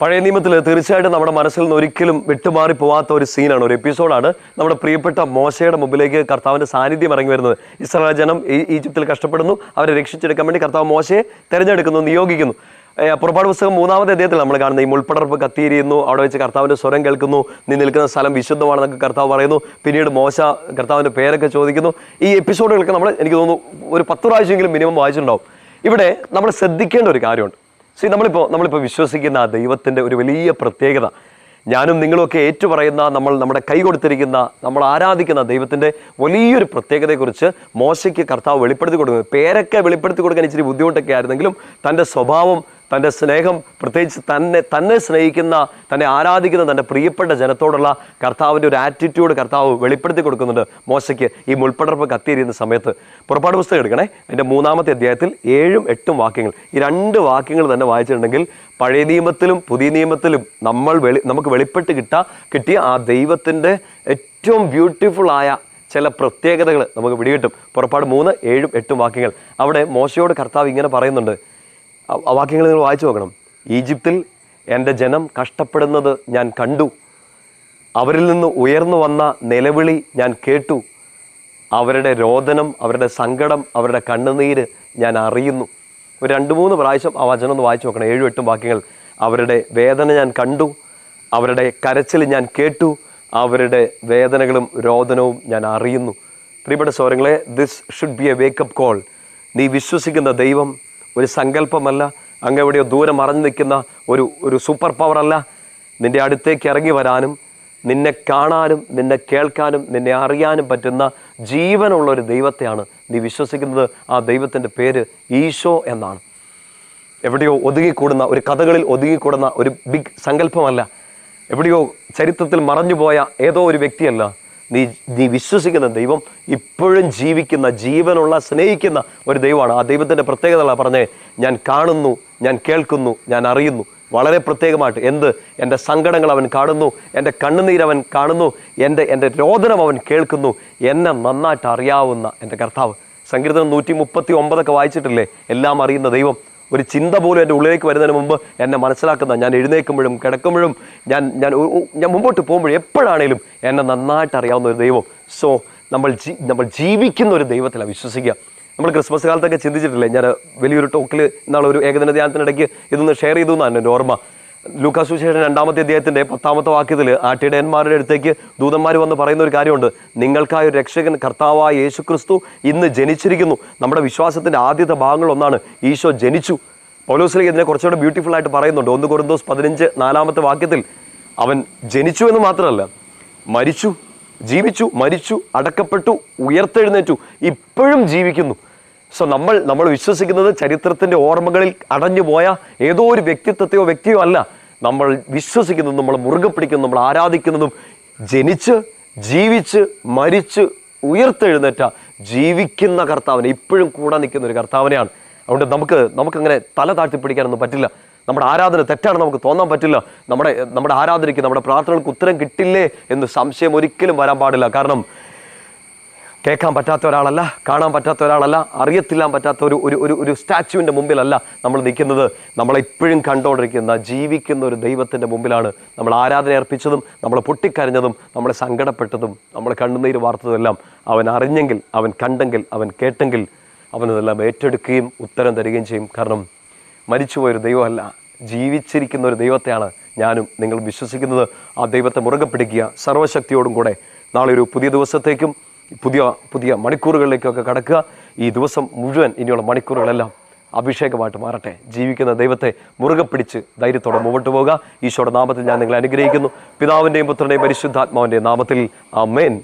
പഴയ നിയമത്തിൽ തീർച്ചയായിട്ടും നമ്മുടെ മനസ്സിൽ നിന്ന് ഒരിക്കലും വിട്ടുമാറി പോവാത്ത ഒരു സീനാണ്. ഒരു എപ്പിസോഡാണ് നമ്മുടെ പ്രിയപ്പെട്ട മോശയുടെ മുമ്പിലേക്ക് കർത്താവിന്റെ സാന്നിധ്യം ഇറങ്ങി വരുന്നത്. ഇസ്രായേൽ ജനം ഈജിപ്തിൽ കഷ്ടപ്പെടുന്നു. അവരെ രക്ഷിച്ചെടുക്കാൻ വേണ്ടി കർത്താവ് മോശയെ തിരഞ്ഞെടുക്കുന്നു നിയോഗിക്കുന്നു. പുറപ്പാട് പുസ്തകം മൂന്നാമത്തെ അദ്ദേഹത്തിൽ നമ്മൾ കാണുന്നത് ഈ മുൾപ്പടർപ്പ് കത്തിയിരിക്കുന്നു. അവിടെ വെച്ച് കർത്താവിന്റെ സ്വരം കേൾക്കുന്നു. നീ നിൽക്കുന്ന സ്ഥലം വിശുദ്ധമാണെന്നൊക്കെ കർത്താവ് പറയുന്നു. പിന്നീട് മോശ കർത്താവിന്റെ പേരൊക്കെ ചോദിക്കുന്നു. ഈ എപ്പിസോഡുകളൊക്കെ നമ്മൾ എനിക്ക് തോന്നുന്നു ഒരു പത്ത് പ്രാവശ്യമെങ്കിലും മിനിമം വായിച്ചിട്ടുണ്ടാവും. ഇവിടെ നമ്മൾ ശ്രദ്ധിക്കേണ്ട ഒരു കാര്യമുണ്ട്. സി നമ്മളിപ്പോൾ നമ്മളിപ്പോൾ വിശ്വസിക്കുന്ന ആ ദൈവത്തിന്റെ ഒരു വലിയ പ്രത്യേകത. ഞാനും നിങ്ങളുമൊക്കെ ഏറ്റുപറയുന്ന നമ്മൾ നമ്മുടെ കൈ കൊടുത്തിരിക്കുന്ന നമ്മൾ ആരാധിക്കുന്ന ദൈവത്തിന്റെ വലിയൊരു പ്രത്യേകതയെക്കുറിച്ച് മോശയ്ക്ക് കർത്താവ് വെളിപ്പെടുത്തി കൊടുക്കുന്നത് പേരൊക്കെ വെളിപ്പെടുത്തി കൊടുക്കാൻ ഇച്ചിരി ബുദ്ധിമുട്ടൊക്കെ ആയിരുന്നെങ്കിലും തന്റെ സ്വഭാവം തന്റെ സ്നേഹം പ്രത്യേകിച്ച് തന്നെ തന്നെ സ്നേഹിക്കുന്ന തന്നെ ആരാധിക്കുന്ന തന്റെ പ്രിയപ്പെട്ട ജനത്തോടുള്ള കർത്താവിന്റെ ഒരു ആറ്റിറ്റ്യൂഡ് കർത്താവ് വെളിപ്പെടുത്തി കൊടുക്കുന്നുണ്ട് മോശയ്ക്ക് ഈ മുൾപ്പടർപ്പ് കത്തിയിരിക്കുന്ന സമയത്ത്. പുറപ്പാട് പുസ്തകം എടുക്കണേ. എന്റെ മൂന്നാമത്തെ അധ്യായത്തിൽ ഏഴും എട്ടും വാക്യങ്ങൾ. ഈ രണ്ട് വാക്യങ്ങൾ തന്നെ വായിച്ചിട്ടുണ്ടെങ്കിൽ പഴയ നിയമത്തിലും പുതിയ നിയമത്തിലും നമ്മൾ വെളി നമുക്ക് വെളിപ്പെട്ട് കിട്ട കിട്ടിയ ആ ദൈവത്തിന്റെ ഏറ്റവും ബ്യൂട്ടിഫുൾ ആയ ചില പ്രത്യേകതകൾ നമുക്ക് പിടികിട്ടും. പുറപ്പാട് മൂന്ന് ഏഴും എട്ടും വാക്യങ്ങൾ. അവിടെ മോശയോട് കർത്താവ് ഇങ്ങനെ പറയുന്നുണ്ട്. വാക്യങ്ങൾ നിങ്ങൾ വായിച്ചു നോക്കണം. ഈജിപ്തിൽ എന്റെ ജനം കഷ്ടപ്പെടുന്നത് ഞാൻ കണ്ടു. അവരിൽ നിന്ന് ഉയർന്നു വന്ന നിലവിളി ഞാൻ കേട്ടു. അവരുടെ രോദനം അവരുടെ സങ്കടം അവരുടെ കണ്ണുനീര് ഞാൻ അറിയുന്നു. ഒരു രണ്ട് മൂന്ന് പ്രാവശ്യം ആ വചനം ഒന്ന് വായിച്ചു നോക്കണം. ഏഴും എട്ടും വാക്യങ്ങൾ. അവരുടെ വേദന ഞാൻ കണ്ടു. അവരുടെ കരച്ചിൽ ഞാൻ കേട്ടു. അവരുടെ വേദനകളും രോദനവും ഞാൻ അറിയുന്നു. പ്രിയപ്പെട്ട സ്വരങ്ങളെ this should be a wake up call നീ വിശ്വസിക്കുന്ന ദൈവം ഒരു സങ്കല്പമല്ല. അങ്ങ് എവിടെയോ ദൂരം മറഞ്ഞു നിൽക്കുന്ന ഒരു ഒരു സൂപ്പർ പവർ അല്ല. നിന്റെ അടുത്തേക്ക് ഇറങ്ങി വരാനും നിന്നെ കാണാനും നിന്നെ കേൾക്കാനും നിന്നെ അറിയാനും പറ്റുന്ന ജീവനുള്ള ഒരു ദൈവത്തെയാണ് നീ വിശ്വസിക്കുന്നത്. ആ ദൈവത്തിന്റെ പേര് ഈശോ എന്നാണ്. എവിടെയോ ഒതുങ്ങിക്കൂടുന്ന ഒരു കഥകളിൽ ഒതുങ്ങിക്കൂടുന്ന ഒരു ബിഗ് സങ്കല്പമല്ല. എവിടെയോ ചരിത്രത്തിൽ മറഞ്ഞുപോയ ഏതോ ഒരു വ്യക്തിയല്ല. നീ നീ വിശ്വസിക്കുന്ന ദൈവം ഇപ്പോഴും ജീവിക്കുന്ന ജീവനുള്ള സ്നേഹിക്കുന്ന ഒരു ദൈവമാണ്. ആ ദൈവത്തിന്റെ പ്രത്യേകത പറഞ്ഞേ ഞാൻ കാണുന്നു ഞാൻ കേൾക്കുന്നു ഞാൻ അറിയുന്നു. വളരെ പ്രത്യേകമായിട്ട്. എന്ത്? എന്റെ സങ്കടങ്ങൾ അവൻ കാണുന്നു എന്റെ കണ്ണുനീര് അവൻ കാണുന്നു എന്റെ എന്റെ രോദനം അവൻ കേൾക്കുന്നു. എന്നെ നന്നായിട്ട് അറിയാവുന്ന എന്റെ കർത്താവ്. സങ്കീർത്തനം നൂറ്റി മുപ്പത്തി ഒമ്പതൊക്കെ വായിച്ചിട്ടില്ലേ? എല്ലാം അറിയുന്ന ദൈവം. ഒരു ചിന്ത പോലും എന്റെ ഉള്ളിലേക്ക് വരുന്നതിന് മുമ്പ് എന്നെ മനസ്സിലാക്കുന്ന ഞാൻ എഴുന്നേൽക്കുമ്പോഴും കിടക്കുമ്പോഴും ഞാൻ ഞാൻ ഞാൻ മുമ്പോട്ട് പോകുമ്പോഴും എപ്പോഴാണേലും എന്നെ നന്നായിട്ട് അറിയാവുന്ന ഒരു ദൈവം. സോ നമ്മൾ ജീ നമ്മൾ ജീവിക്കുന്ന ഒരു ദൈവത്തിലാണ് വിശ്വസിക്കുക. നമ്മൾ ക്രിസ്മസ് കാലത്തൊക്കെ ചിന്തിച്ചിട്ടില്ലേ? ഞാൻ വലിയൊരു ടോക്കിൽ ഇന്നാളെ ഒരു ഏകദിന ധ്യാനത്തിനിടയ്ക്ക് ഇതൊന്ന് ഷെയർ ചെയ്തു എന്നാണ് എന്റെ ഓർമ്മ. ലൂക്കാസ് സുശേഷൻ രണ്ടാമത്തെ അദ്ദേഹത്തിന്റെ പത്താമത്തെ വാക്യത്തിൽ ആട്ടിടയന്മാരുടെ അടുത്തേക്ക് ദൂതന്മാർ വന്ന് പറയുന്ന ഒരു കാര്യമുണ്ട്. നിങ്ങൾക്കായ ഒരു രക്ഷകൻ കർത്താവായ യേശു ക്രിസ്തു ഇന്ന് ജനിച്ചിരിക്കുന്നു. നമ്മുടെ വിശ്വാസത്തിന്റെ ആദ്യത്തെ ഭാഗങ്ങളൊന്നാണ് ഈശോ ജനിച്ചു. പൗലോസിലേക്ക് ഇതിനെ കുറച്ചുകൂടെ ബ്യൂട്ടിഫുൾ ആയിട്ട് പറയുന്നുണ്ട്. ഒന്ന് കൊറിന്തോസ് പതിനഞ്ച് നാലാമത്തെ വാക്യത്തിൽ അവൻ ജനിച്ചു എന്ന് മാത്രമല്ല മരിച്ചു ജീവിച്ചു മരിച്ചു അടക്കപ്പെട്ടു ഉയർത്തെഴുന്നേറ്റു ഇപ്പോഴും ജീവിക്കുന്നു. സോ നമ്മൾ നമ്മൾ വിശ്വസിക്കുന്നത് ചരിത്രത്തിന്റെ ഓർമ്മകളിൽ അടഞ്ഞു പോയ ഏതോ ഒരു വ്യക്തിത്വത്തെയോ വ്യക്തിയോ അല്ല. നമ്മൾ വിശ്വസിക്കുന്നതും നമ്മൾ മുറുകെ പിടിക്കുന്നതും നമ്മൾ ആരാധിക്കുന്നതും ജനിച്ച് ജീവിച്ച് മരിച്ച് ഉയർത്തെഴുന്നേറ്റ ജീവിക്കുന്ന കർത്താവിനെ ഇപ്പോഴും കൂടെ നിൽക്കുന്ന ഒരു കർത്താവിനെയാണ്. അതുകൊണ്ട് നമുക്ക് നമുക്കങ്ങനെ തല താഴ്ത്തി പിടിക്കാനൊന്നും പറ്റില്ല. നമ്മുടെ ആരാധന തെറ്റാണ് നമുക്ക് തോന്നാൻ പറ്റില്ല. നമ്മുടെ നമ്മുടെ ആരാധനയ്ക്ക് നമ്മുടെ പ്രാർത്ഥനകൾക്ക് ഉത്തരം കിട്ടില്ലേ എന്ന് സംശയം ഒരിക്കലും വരാൻ പാടില്ല. കാരണം കേൾക്കാൻ പറ്റാത്ത ഒരാളല്ല കാണാൻ പറ്റാത്ത ഒരാളല്ല അറിയത്തില്ലാൻ പറ്റാത്ത ഒരു ഒരു ഒരു ഒരു സ്റ്റാച്ചുവിന്റെ മുമ്പിലല്ല നമ്മൾ നിൽക്കുന്നത്. നമ്മളെപ്പോഴും കണ്ടുകൊണ്ടിരിക്കുന്ന ജീവിക്കുന്ന ഒരു ദൈവത്തിന്റെ മുമ്പിലാണ് നമ്മൾ ആരാധന അർപ്പിച്ചതും നമ്മൾ പൊട്ടിക്കരഞ്ഞതും നമ്മളെ സങ്കടപ്പെട്ടതും നമ്മൾ കണ്ണുനീര് വാർത്തതെല്ലാം അവൻ അറിഞ്ഞെങ്കിൽ അവൻ കണ്ടെങ്കിൽ അവൻ കേട്ടെങ്കിൽ അവനതെല്ലാം ഏറ്റെടുക്കുകയും ഉത്തരം തരികയും ചെയ്യും. കാരണം മരിച്ചുപോയൊരു ദൈവമല്ല ജീവിച്ചിരിക്കുന്ന ഒരു ദൈവത്തെയാണ് ഞാനും നിങ്ങൾ വിശ്വസിക്കുന്നത്. ആ ദൈവത്തെ മുറുകെ പിടിക്കുക സർവശക്തിയോടും കൂടെ നാളെ ഒരു പുതിയ ദിവസത്തേക്കും പുതിയ പുതിയ മണിക്കൂറുകളിലേക്കൊക്കെ കടക്കുക. ഈ ദിവസം മുഴുവൻ ഇനിയുള്ള മണിക്കൂറുകളെല്ലാം അഭിഷേകമായിട്ട് മാറട്ടെ. ജീവിക്കുന്ന ദൈവത്തെ മുറുകെ പിടിച്ച് ധൈര്യത്തോടെ മുമ്പോട്ട് പോകുക ഈശോയുടെ നാമത്തിൽ ഞാൻ നിങ്ങളെ അനുഗ്രഹിക്കുന്നു. പിതാവിന്റെയും പുത്രന്റെയും പരിശുദ്ധാത്മാവിന്റെയും നാമത്തിൽ. ആ മേൻ